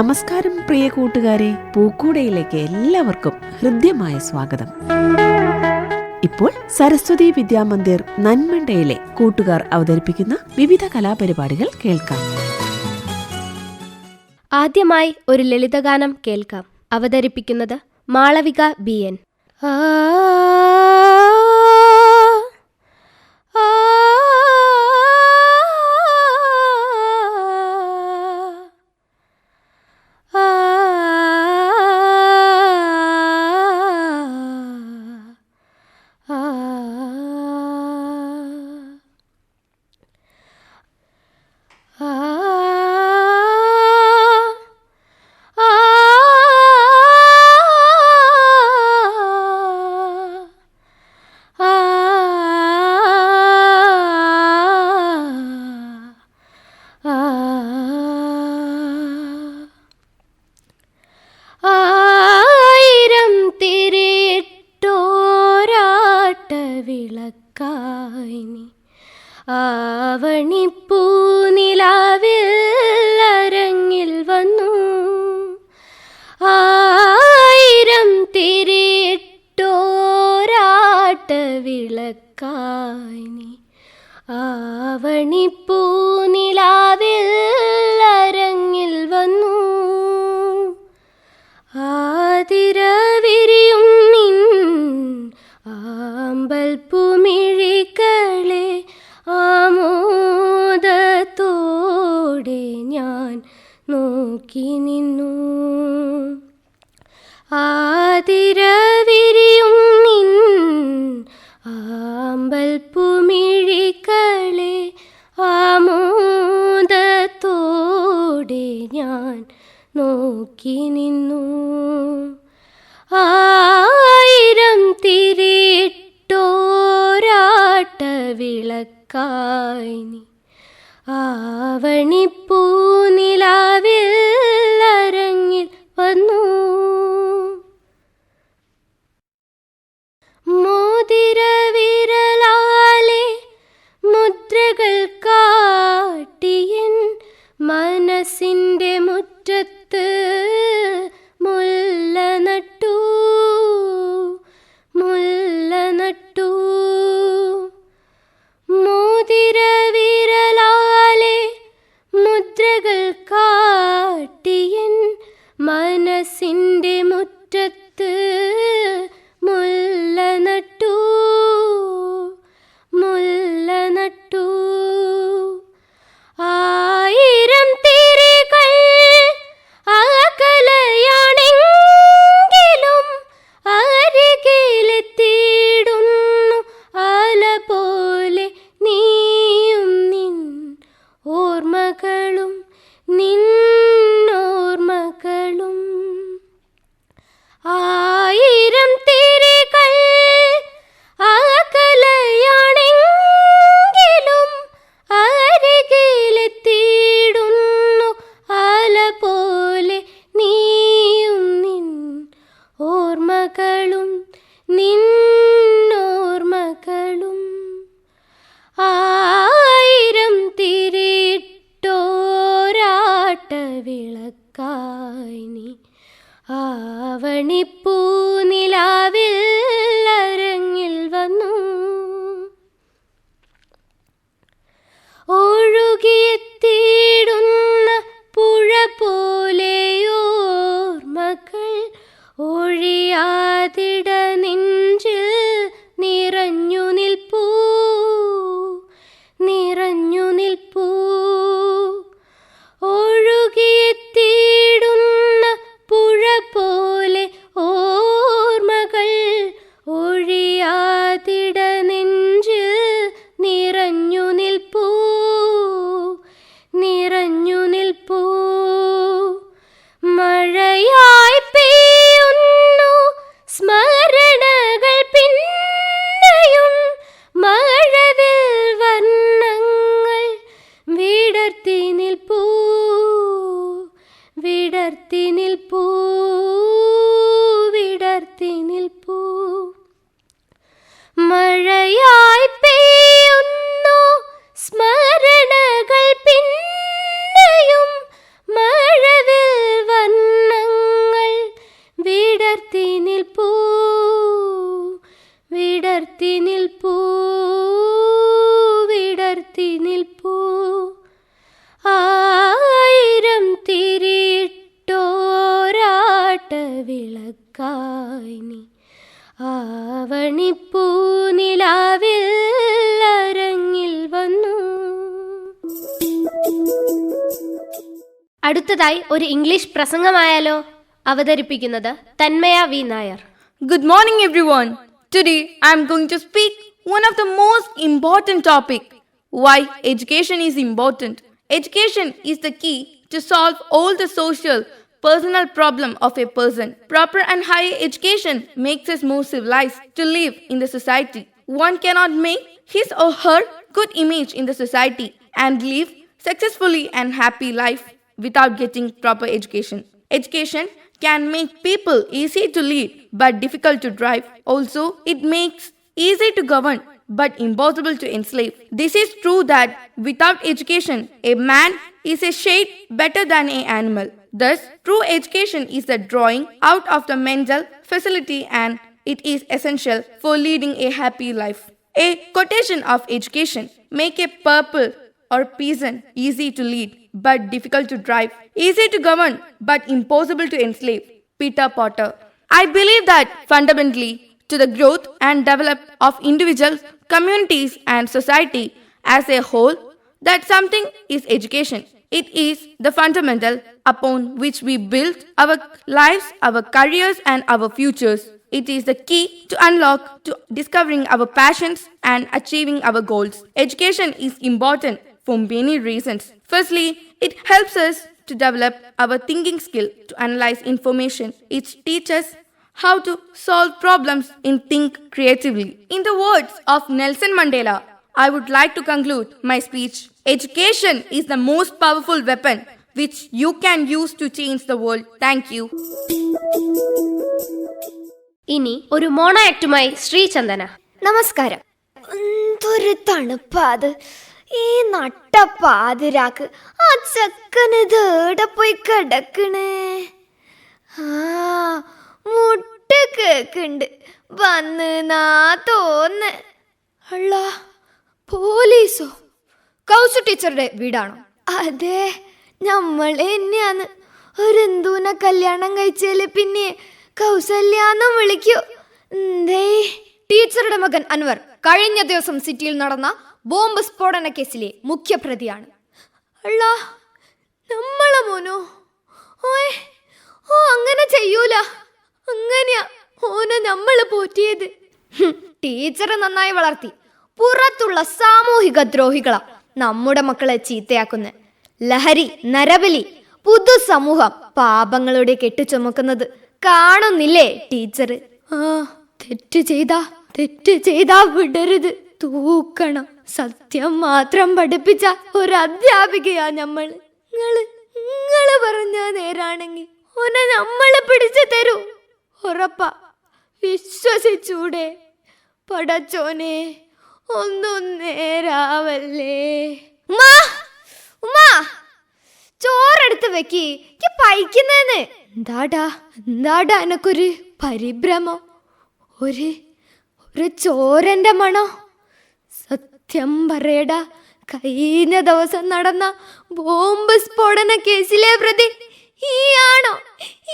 നമസ്കാരം പ്രിയ കൂട്ടുകാരെ പൂക്കൂടയിലേക്ക് എല്ലാവർക്കും ഹൃദ്യമായ സ്വാഗതം. ഇപ്പോൾ സരസ്വതി വിദ്യാമന്ദിർ നന്മണ്ടയിലെ കൂട്ടുകാർ അവതരിപ്പിക്കുന്ന വിവിധ കലാപരിപാടികൾ കേൾക്കാം. ആദ്യമായി ഒരു ലളിതഗാനം കേൾക്കാം. അവതരിപ്പിക്കുന്നത് മാളവിക ബി എൻ. எனக்காய் நீ. ஆவணி பூ നോക്കി നിന്നു. ആയിരം തിരിട്ടോരാട്ട വിളക്കായി ആവണിപ്പൂനിലാ വിടർത്തി നിൽപ്പൂ വിടർത്തി നിൽപ്പൂ വിടർത്തി നിൽപ്പൂ. ആയിരം തിരിട്ടോരാട്ട വിളക്കായി നീ ആവണിപ്പൂ നിലാവിൽ അരങ്ങിൽ വന്നു. അടുത്തതായി ഒരു ഇംഗ്ലീഷ് പ്രസംഗമായാലോ? അവതരിപ്പിക്കുന്നത് Tanmaya V Nair Good morning, everyone. Today, I am going to speak one of the most important topic: why education is important. Education is the key to solve all the social, personal problem of a person. Proper and higher education makes us more civilized to live in the society. One cannot make his or her good image in the society and live successfully and happy life without getting proper education. Education can make people easy to lead but difficult to drive. Also, it makes easy to govern but impossible to enslave. This is true that without education, a man is a shade better than an animal. Thus, true education is the drawing out of the mental facility and it is essential for leading a happy life. A quotation of education make a purple or peasant easy to lead but difficult to drive, easy to govern but impossible to enslave. Peter Potter. I believe that fundamentally to the growth and development of individuals, communities and society as a whole, that something is education. It is the fundamental upon which we build our lives, our careers and our futures. It is the key to unlock to discovering our passions and achieving our goals. Education is important for many reasons. Firstly, it helps us to develop our thinking skill to analyze information. It teaches how to solve problems and think creatively. In the words of Nelson Mandela, I would like to conclude my speech. Education is the most powerful weapon which you can use to change the world. Thank you. ഇനി ഒരു mono ആക്ടുമായി ശ്രീചന്ദന നമസ്കാരം എന്തൊരു തണുപ്പാ അത് ഈ നട്ട പാതിരാക്ക് ആ ചക്കന് തേടെ പോയി കിടക്കണേ? ആ മുട്ട കേക്കുണ്ട്. വന്ന് നാ തോന്ന്. അള്ള പോലീസോ? കൗസു ടീച്ചറുടെ വീടാണോ? അതെ നമ്മൾ തന്നെയാന്ന് ഒരെന്തൂനെ കല്യാണം കഴിച്ചാൽ പിന്നെ കൗസല്യാന്നും വിളിക്കൂ. എന്തേ ടീച്ചറുടെ മകൻ അൻവർ കഴിഞ്ഞ ദിവസം സിറ്റിയിൽ നടന്ന ബോംബ് സ്ഫോടന കേസിലെ മുഖ്യപ്രതിയാണ്. പ്രതിയാണ് നമ്മളെ മോനോ. ഓ അങ്ങനെ ചെയ്യൂല. അങ്ങനെയാ ഓനെ നമ്മളെ പോറ്റിയത്. ടീച്ചർ നന്നായി വളർത്തി. പുറത്തുള്ള സാമൂഹിക ദ്രോഹികളാ നമ്മുടെ മക്കളെ ചീത്തയാക്കുന്ന. ലഹരി നരബലി പുതു സമൂഹം പാപങ്ങളുടെ കെട്ടിച്ചുമക്കുന്നത് കാണുന്നില്ലേ ടീച്ചർ ആ തെറ്റ് ചെയ്താ. തെറ്റ് ചെയ്താ വിടരുത്. തൂക്കണം. സത്യം മാത്രം പഠിപ്പിച്ച ഒരു അധ്യാപികയാ നമ്മൾ നിങ്ങൾ നിങ്ങൾ പറഞ്ഞ നേരാണെങ്കിൽ ഓനെ നമ്മളെ പിടിച്ചു തരൂ. ഉറപ്പാ. വിശ്വസിച്ചൂടെ. പടച്ചോനെ ഒന്നും നേരാവല്ലേ. ഉമ്മാ ഉമ്മാ. ചോറെടുത്ത് വെക്കി. പൈക്കുന്നേന്ന്. എന്താടാ എന്താടാ എനക്കൊരു പരിഭ്രമം. ഒരു ഒരു ചോരന്റെ മണോ? സത്യം പറയടാ കഴിഞ്ഞ ദിവസം നടന്ന ബോംബ് സ്ഫോടന കേസിലെ പ്രതി ഈ ആണോ?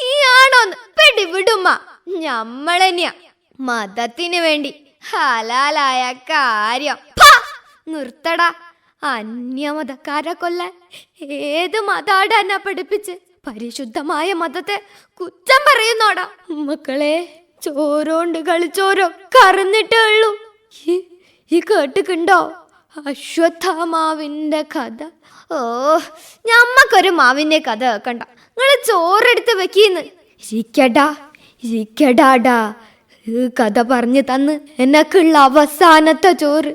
ഈ ആണോ പിടിവിടുമ്മ. ഞമ്മളെന്നെയാ മതത്തിന് വേണ്ടി ഹലാലായ കാര്യം! നിർത്തടാ. അന്യമതക്കാരെ കൊല്ലാൻ ഏത് മതാടാ പഠിപ്പിച്ച്? പരിശുദ്ധമായ മതത്തെ കുറ്റം പറയുന്നോടാ മക്കളെ. ചോരോണ്ട് കളിച്ചോരൊക്കെ അറിഞ്ഞിട്ടേ ഉള്ളൂ ഈ- കേട്ടുക്കുണ്ടോ അശ്വത്ഥമാവിന്റെ കഥ. ഓ ഞമ്മക്കൊരു മാവിന്റെ കഥ കണ്ട നിങ്ങൾ ചോറെടുത്ത് വെക്കീന്ന്. ഇരിക്കടാ ഇരിക്കടാടാ. കഥ പറഞ്ഞു തന്ന് എനക്കുള്ള അവസാനത്തെ ചോറ്.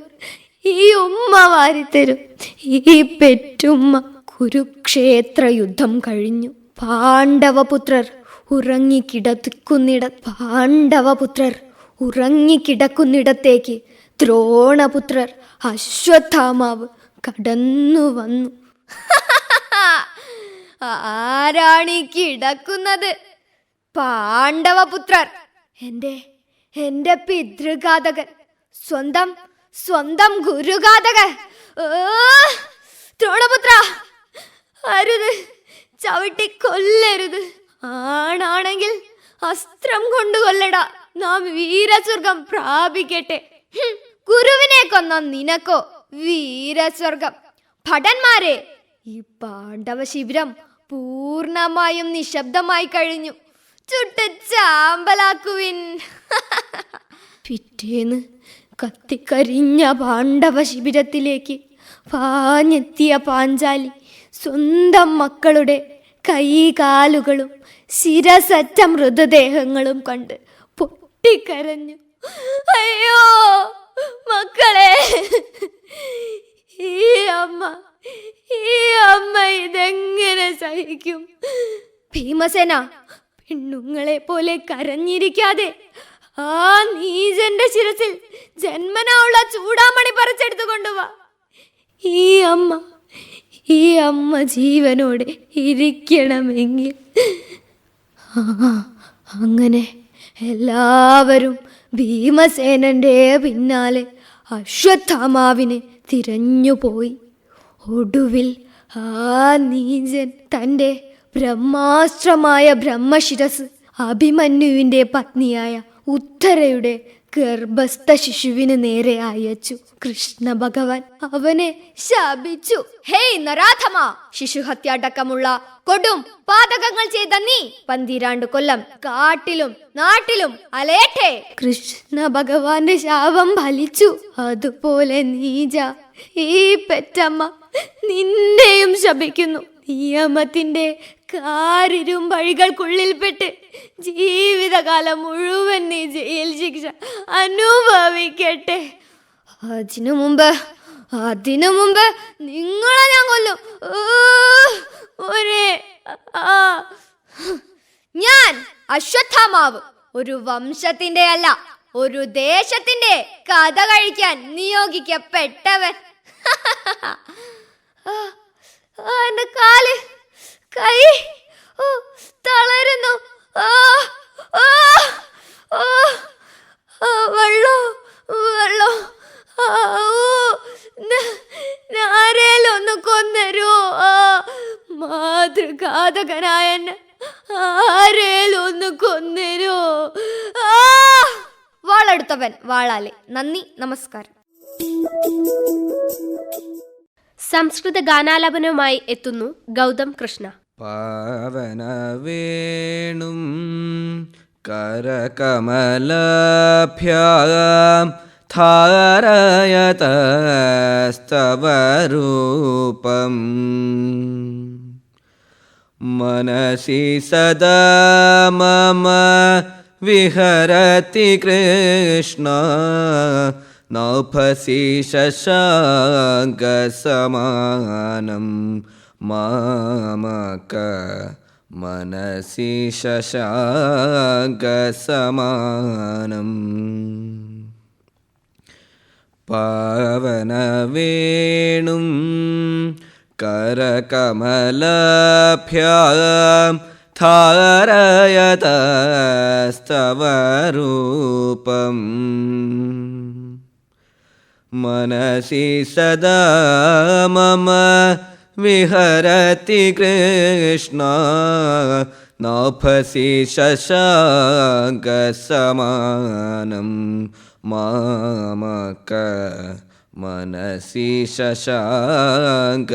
ഈ ഉമ്മ വാരിത്തരും. ഈ പെറ്റുമ്മ കുരുക്ഷേത്ര യുദ്ധം കഴിഞ്ഞു. പാണ്ഡവപുത്രർ ഉറങ്ങിക്കിടക്കുന്നിട പാണ്ഡവപുത്രർ ഉറങ്ങിക്കിടക്കുന്നിടത്തേക്ക് ദ്രോണപുത്രർ അശ്വത്ഥാമാവ് കടന്നു വന്നു. ആരാണീ കിടക്കുന്നത്? പാണ്ഡവപുത്രർ. എന്റെ എന്റെ പിതൃഘാതകൻ. സ്വന്തം സ്വന്തം ഗുരുഘാതകൻ. ദ്രോണപുത്ര. അരുത്. ചവിട്ടി കൊല്ലരുത്. ആണാണെങ്കിൽ അസ്ത്രം കൊണ്ടുകൊല്ലടാ. നാം വീരസ്വർഗം പ്രാപിക്കട്ടെ. ഗുരുവിനെ കൊന്ന നിനക്കോ വീരസ്വർഗം. ഭടന്മാരെ ഈ പാണ്ഡവ ശിബിരം പൂർണമായും നിശബ്ദമായി കഴിഞ്ഞു. ചുട്ട് ചാമ്പലാക്കുവിൻ. പിറ്റേന്ന് കത്തിക്കരിഞ്ഞ പാണ്ഡവ ശിബിരത്തിലേക്ക് പാഞ്ഞെത്തിയ പാഞ്ചാലി സ്വന്തം മക്കളുടെ കൈകാലുകളും ശിരസറ്റ മൃതദേഹങ്ങളും കണ്ട് പൊട്ടിക്കരഞ്ഞു. അയ്യോ മക്കളെ ഈ അമ്മ ഈ അമ്മ ഇതെങ്ങനെ സഹിക്കും? ഭീമസേന പെണ്ണുങ്ങളെ പോലെ കരഞ്ഞിരിക്കാതെ ആ നീജന്റെ ശിരസിൽ ജന്മനാ ഉള്ള ചൂടാമണി പറിച്ചെടുത്തു കൊണ്ടുവാ ഈ അമ്മ ഈ അമ്മ ജീവനോടെ ഇരിക്കണമെങ്കിൽ. അങ്ങനെ എല്ലാവരും ഭീമസേനന്റെ പിന്നാലെ അശ്വത്ഥാമാവിനെ തിരഞ്ഞുപോയി ഒടുവിൽ ആ നീജൻ തന്റെ ബ്രഹ്മാസ്ത്രമായ ബ്രഹ്മശിരസ് അഭിമന്യുവിന്റെ പത്നിയായ ഉത്തരയുടെ ഗർഭസ്ഥ ശിശുവിന് നേരെ അയച്ചു കൃഷ്ണ ഭഗവാൻ. അവനെ ശാപിച്ചു. ഹേയ് നരാധമ ശിശുഹത്യാടക്കമുള്ള കൊടും പാതകങ്ങൾ ചെയ്ത നീ പന്തിരാണ്ട് കൊല്ലം കാട്ടിലും നാട്ടിലും അലയട്ടെ. കൃഷ്ണ ഭഗവാന്റെ ശാപം ഫലിച്ചു. അതുപോലെ നീജ ഈ പെറ്റമ്മ നിന്നെയും ശപിക്കുന്നു. നിയമത്തിന്റെ കാരിരും വഴികൾക്കുള്ളിൽപ്പെട്ട് ജീവിതകാലം മുഴുവൻ നീ ജയിൽ ശിക്ഷ അനുഭവിക്കട്ടെ. അതിനു മുമ്പ് അതിനു മുമ്പ് നിങ്ങളെ ഞാൻ കൊല്ലും. ഒരേ ഞാൻ അശ്വത്ഥാമാവ്. ഒരു വംശത്തിന്റെ അല്ല ഒരു ദേശത്തിന്റെ കഥ കഴിക്കാൻ നിയോഗിക്കപ്പെട്ടവൻ. എന്റെ കാൽ. കൈ. ഓ, തളരുന്നു. ആ, ആ, ആ, വെള്ളം വെള്ളം. ഓ, ന- ആരേലും ഒന്ന് കൊന്നരോ മാതൃഘാതകനായ ഒന്ന് കൊന്നരോ. വാളെടുത്തവൻ വാളാലെ. നന്ദി നമസ്കാരം. സംസ്കൃത ഗാനാലാപനവുമായി എത്തുന്നു ഗൗതം കൃഷ്ണ. पावनवेणुं करकमलभ्यं थारयतस्तवरूपम्। मनसि सदा मम विहरति कृष्ण नौफसि शशाङ्कसमानं मामक मनसि शशाङ्कसमानम् पावनवेणुं करकमलभ्यां धारयतस्तव रूपम् मनसि सदा मम विहरति कृष्ण। नौफसि शशाङ्कसमानं मामक मनसि शशाङ्कसमानम्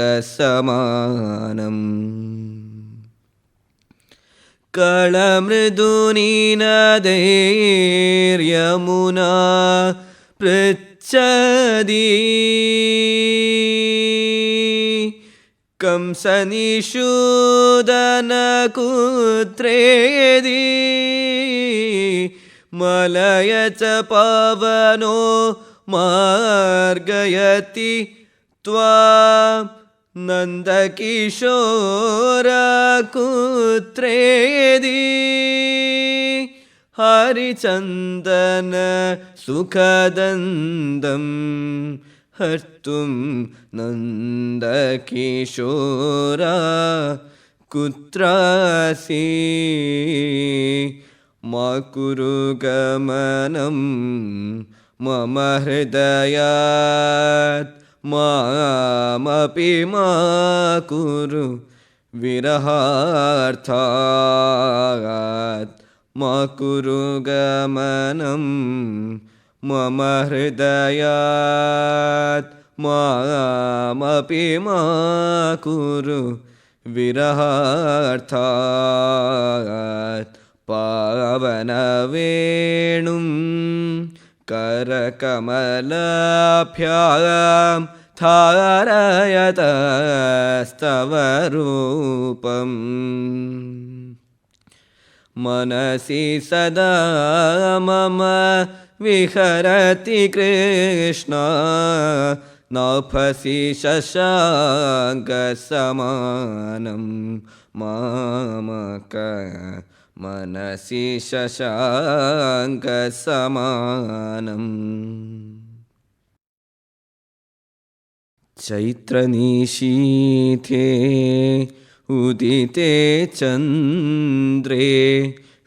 कळमृदुनीनदैर्यमुना सदि कंसनिषूदनकुत्रेदि मलय च पवनो मार्गयति त्वां नन्दकिशोरकुत्रेदि। हरिचन्दन हरिचन्दनसुखदन्दं हर्तुं नन्दकिशोरा कुत्रासि मा कुरु गमनं मम हृदयात् मामपि मा कुरु विरहार्थात्। मा कुरु गमनं मम हृदयात् मामपि मा कुरु विरहार्थात् पावनवेणुं करकमलाभ्यां धारयतस्तव रूपम् मनसि सदा मम विहरति कृष्ण। नभसि शशाङ्कसमानं मामक मनसि शशाङ्कसमानम् चैत्रनिशीथे उदिते चन्द्रे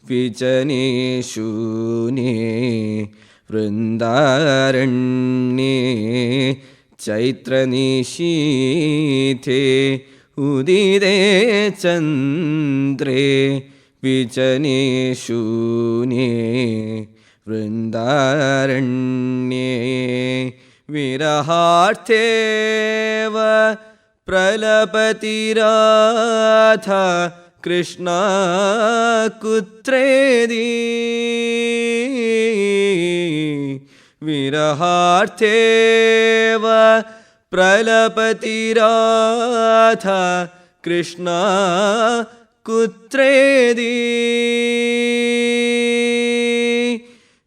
विजने शून्ये वृन्दारण्ये चैत्रनिशीथे उदिते चन्द्रे विजने शून्ये वृन्दारण्ये विरहार्थेव प्रलपतिराथा कृष्णा कुत्रेदि। विरहार्थेव प्रलपतिराथा कृष्णा कुत्रेदि।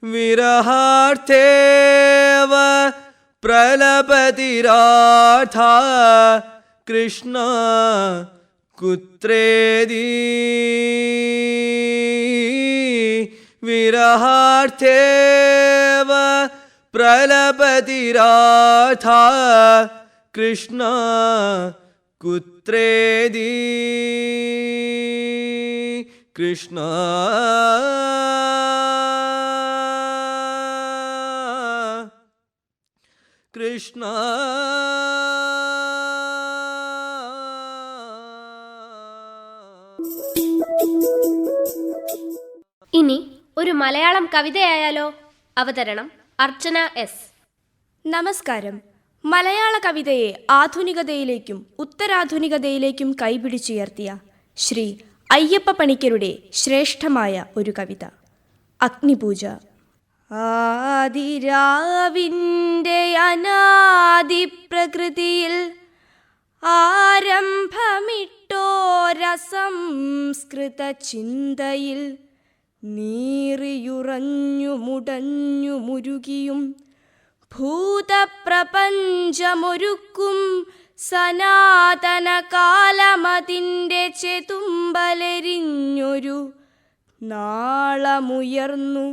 विरहार्थेव प्रलपतिराथा कृष्णा कुत्रेदि विरहार्थेव प्रलपतिराथा कृष्णा कुत्रेदि कृष्णा। कृष्णा ഒരു മലയാളം കവിതയായാലോ? അവതരണം അർച്ചന എസ്. നമസ്കാരം. മലയാള കവിതയെ ആധുനികതയിലേക്കും ഉത്തരാധുനികതയിലേക്കും കൈപിടിച്ചുയർത്തിയ ശ്രീ അയ്യപ്പ പണിക്കരുടെ ശ്രേഷ്ഠമായ ഒരു കവിത. അഗ്നിപൂജ. ആദിരാവിന്റെ അനാദി പ്രകൃതിയിൽ ആരംഭമിട്ടോരസംസ്കൃത ചിന്തയിൽ നീറിയുറഞ്ഞു മുടഞ്ഞു മുരുകിയും ഭൂതപ്രപഞ്ചമൊരുക്കും സനാതന കാലമതിന്റെ ചെതുമ്പലെരിഞ്ഞൊരു നാളമുയർന്നു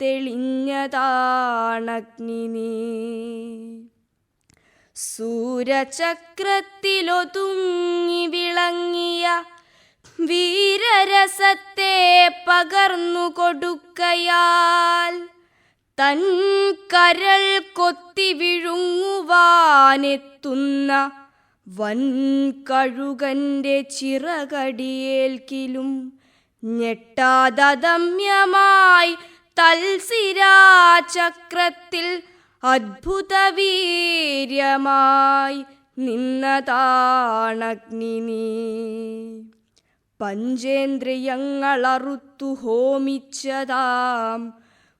തെളിഞ്ഞതാണഗ്നി സൂരചക്രത്തിലൊതുങ്ങി വിളങ്ങിയ വീരരസത്തെ പകർന്നു കൊടുക്കയാൽ തൻ കരൾ കൊത്തി വിഴുങ്ങുവാനെത്തുന്ന വൻ കഴുകന്റെ ചിറകടിയേൽക്കിലും ഞെട്ടാതമ്യമായി തൽസിരാ ചക്രത്തിൽ അദ്ഭുതവീര്യമായി നിന്നതാണഗ്നി പഞ്ചേന്ദ്രിയങ്ങളറുത്തു ഹോമിച്ചതാം.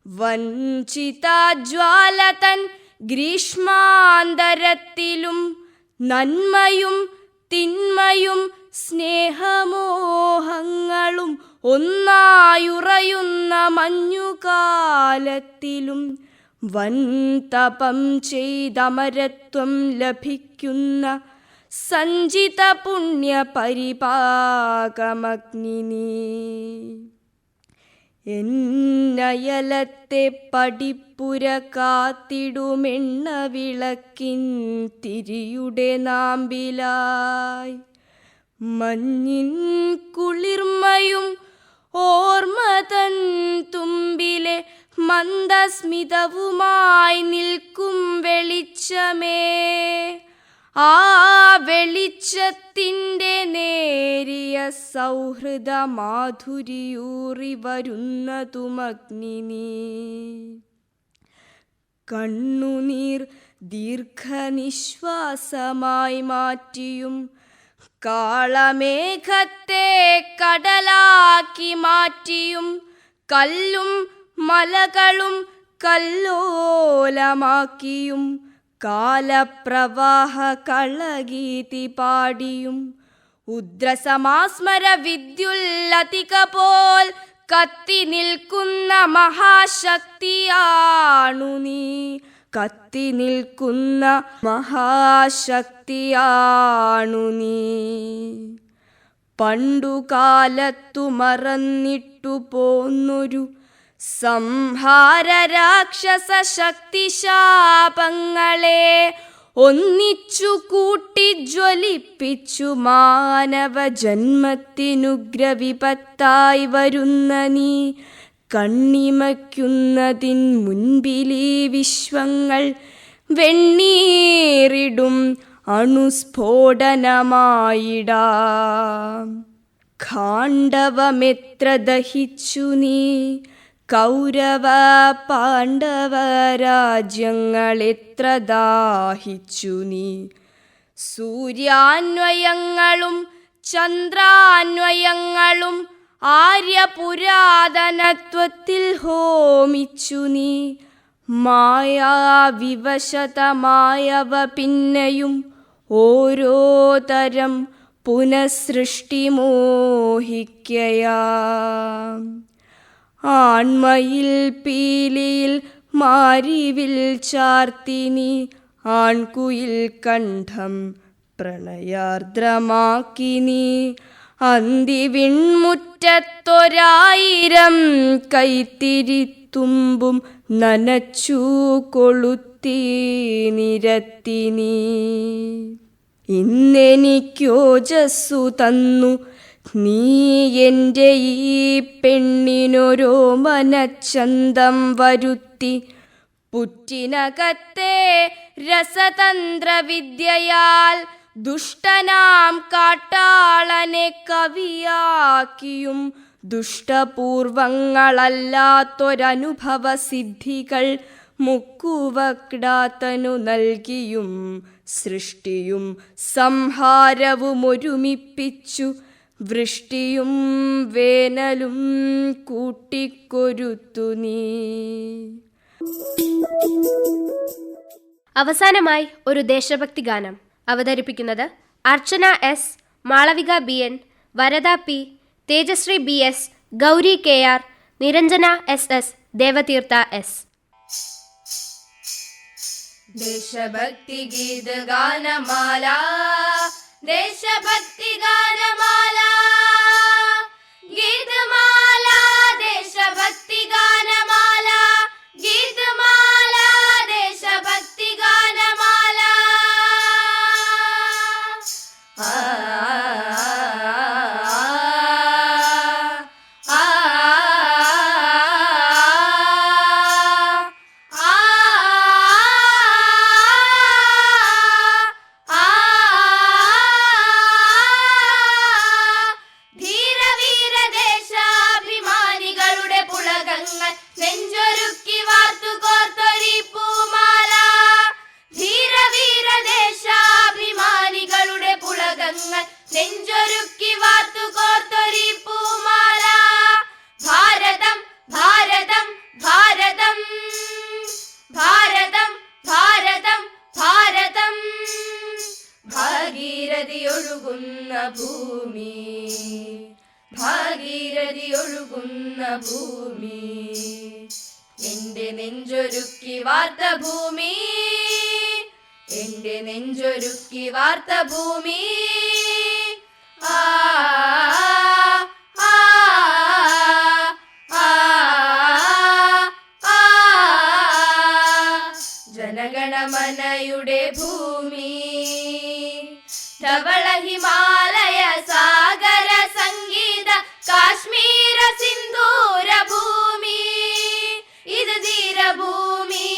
വഞ്ചിതാജ്വാലതൻ ഗ്രീഷ്മാന്തരത്തിലും നന്മയും തിന്മയും സ്നേഹമോഹങ്ങളും ഒന്നായുറയുന്ന മഞ്ഞുകാലത്തിലും വൻ തപം ചെയ്തമരത്വം ലഭിക്കുന്ന സഞ്ചിത പുണ്യ പരിപാകമഗ്നി നീ എന്നയലത്തെ പടിപ്പുര കാത്തിടുമെണ്ണ വിളക്കിൻ തിരിയുടെ നാമ്പിലായി. മഞ്ഞിൻ കുളിർമയും ഓർമ്മതൻ തുമ്പിലെ മന്ദസ്മിതവുമായി നിൽക്കും വെളിച്ചമേ. ആ വെളിച്ചത്തിന്റെ നേരിയ സൗഹൃദ മാധുരിയൂറി വരുന്ന തുമഗ്നി കണ്ണുനീർ ദീർഘനിശ്വാസമായി മാറ്റിയും കാളമേഘത്തെ കടലാക്കി മാറ്റിയും കല്ലും മലകളും കല്ലോലമാക്കിയും കാലപ്രവാഹ കളഗീതി പാടിയും ഉദ്രസമാസ്മര വിദ്യുല്ലതിക പോൽ കത്തി നിൽക്കുന്ന മഹാശക്തിയാണു നീ. കത്തി നിൽക്കുന്ന മഹാശക്തിയാണു നീ. പണ്ടുകാലത്തു മറന്നിട്ടു പോന്നൊരു സംഹാര രാക്ഷസ ശക്തിശാപങ്ങളെ ഒന്നിച്ചു കൂട്ടി ജ്വലിപ്പിച്ചു മാനവ ജന്മത്തിനുഗ്രവിപത്തായി വരുന്ന നീ. കണ്ണിമയ്ക്കുന്നതിൻ മുൻപിലീ വിശ്വങ്ങൾ വെണ്ണീറിടും അണുസ്ഫോടനമായിടാം. ഖാണ്ഡവമെത്ര ദഹിച്ചു നീ. കൗരവ പാണ്ഡവ രാജ്യങ്ങളെത്ര ദാഹിച്ചു നീ? സൂര്യാന്വയങ്ങളും ചന്ദ്രാന്വയങ്ങളും ആര്യപുരാതനത്വത്തിൽ ഹോമിച്ചു നീ. മായാവിവശതമായവ പിന്നെയും ഓരോ തരം പുനഃസൃഷ്ടി മോഹിക്കയാം. ആൺമയിൽ പീലിയിൽ മാരിവിൽ ചാർത്തിനി ആൺകുയിൽ കണ്ഠം പ്രണയാർദ്രമാക്കിനി. അന്തിവിൺമുറ്റത്തൊരായിരം കൈത്തിരിത്തുമ്പും നനച്ചു കൊളുത്തി നീ ഇന്നെനിക്കോജസ്സു തന്നു നീ എന്റെ ഈ പെണ്ണിനൊരു മനച്ചന്തം വരുത്തി. പുറ്റിനകത്തെ രസതന്ത്രവിദ്യയാൽ ദുഷ്ടനാം കാട്ടാളനെ കവിയാക്കിയും. ദുഷ്ടപൂർവങ്ങളല്ലാത്തൊരനുഭവ സിദ്ധികൾ മുക്കുവക്ടാത്തനു നൽകിയും. സൃഷ്ടിയും സംഹാരവും ഒരുമിപ്പിച്ചു വൃഷ്ടിയും വേനലും കൂട്ടിക്കൊരുത്തു നീ. അവസാനമായി ഒരു ദേശഭക്തി ഗാനം. അവതരിപ്പിക്കുന്നത് Archana S Malavika B N Varada P Thejasree B S Gauri K R Niranjana S S Devatheertha S. ദേശഭക്തി ഗീത దేశభక్తి గానమాల గీతమాల దేశభక్తి గానమాల గీతమాల എന്റെ നെഞ്ചൊരുക്കി വാർത്ത ഭൂമി. ആ ജനഗണമനയുടെ ഭൂമി. ധവള ഹിമാലയ സാഗര സംഗീത കാശ്മീര സിന്ദൂര ഭൂമി. ഇത് ധീരഭൂമി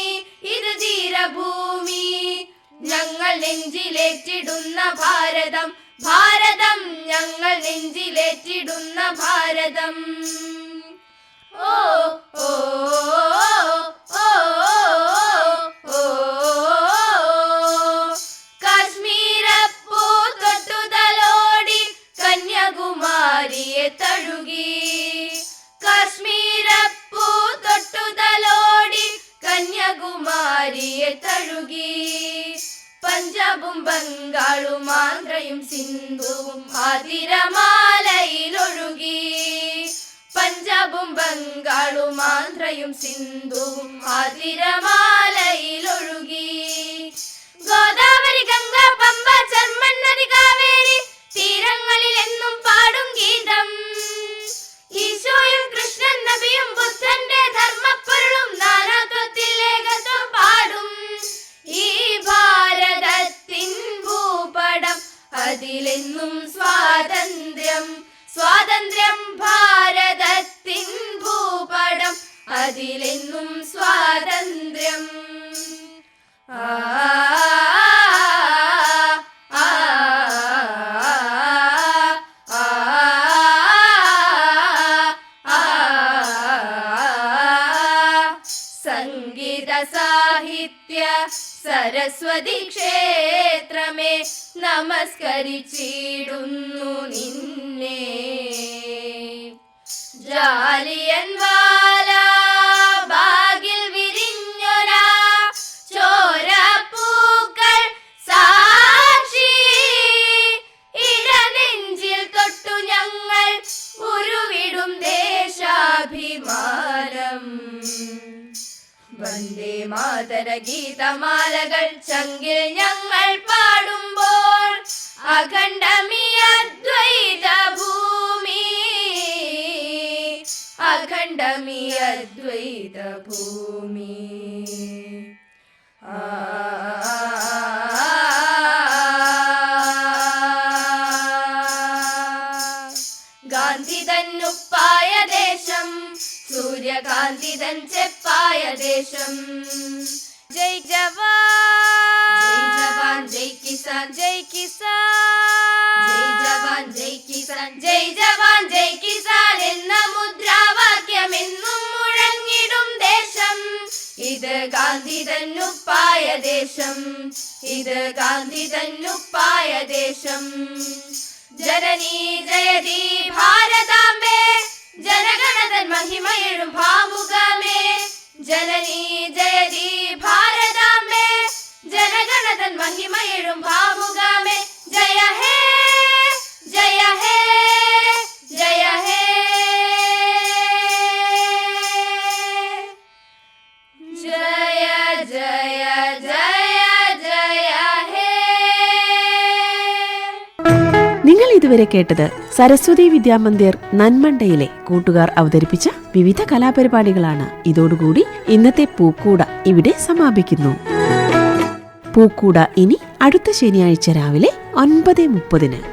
ഇത് ധീരഭൂമി. നെഞ്ചിലേറ്റിടുന്ന ഭാരതം ഭാരതം ഞങ്ങൾ നെഞ്ചിലേറ്റിടുന്ന ഭാരതം. ഓ ഓ സരസ്വതി ക്ഷേത്രമേ നമസ്കരിച്ചിടുന്നു നിന്നെ ഗീതമാലകൾ ചങ്കിൽ ഞങ്ങൾ പാടുമ്പോൾ അഖണ്ഡമിയ ദ്വൈത ഭൂമി അഖണ്ഡമിയ ദ്വൈത ഭൂമി ഗാന്ധി തന്നുപ്പായ ദേശം സൂര്യകാന്തി തൻ ചെപ്പായ ദേശം. ജയ് ജവാൻ. ജയ് കിസാൻ. ജയ് കിസാൻ. ജയ് ജവാൻ ജയ് കിസാൻ. ജയ് ജവാൻ ജയ് കിസാൻ എന്ന മുദ്രാവാക്യം എന്നും മുഴങ്ങിടും ദേശം. ഇത് ഗാന്ധി തന്നുപ്പായ ദേശം. ഇത് ഗാന്ധി തന്നുപ്പായ ദേശം. ജനനീ ജയതി ഭാരതാംബേ. ജനഗണതൻ മഹിമയെഴും ഭാമുഖമേ. ജനനീ ജയതി ഭാരതാംബേ ജനഗണതൻ മഹിമയിടും ഭാമുഖമേ ജയ ഹേ ജയ ഹേ ജയ ഹേ ജയ ജയ ജയ ജയ ഹേ നിങ്ങൾ ഇതുവരെ കേട്ടത് സരസ്വതി വിദ്യാമന്ദിർ നന്മണ്ടയിലെ കൂട്ടുകാർ അവതരിപ്പിച്ച വിവിധ കലാപരിപാടികളാണ്. ഇതോടുകൂടി ഇന്നത്തെ പൂക്കൂട ഇവിടെ സമാപിക്കുന്നു. പൂക്കൂട ഇനി അടുത്ത ശനിയാഴ്ച രാവിലെ ഒൻപത് മുപ്പതിന്.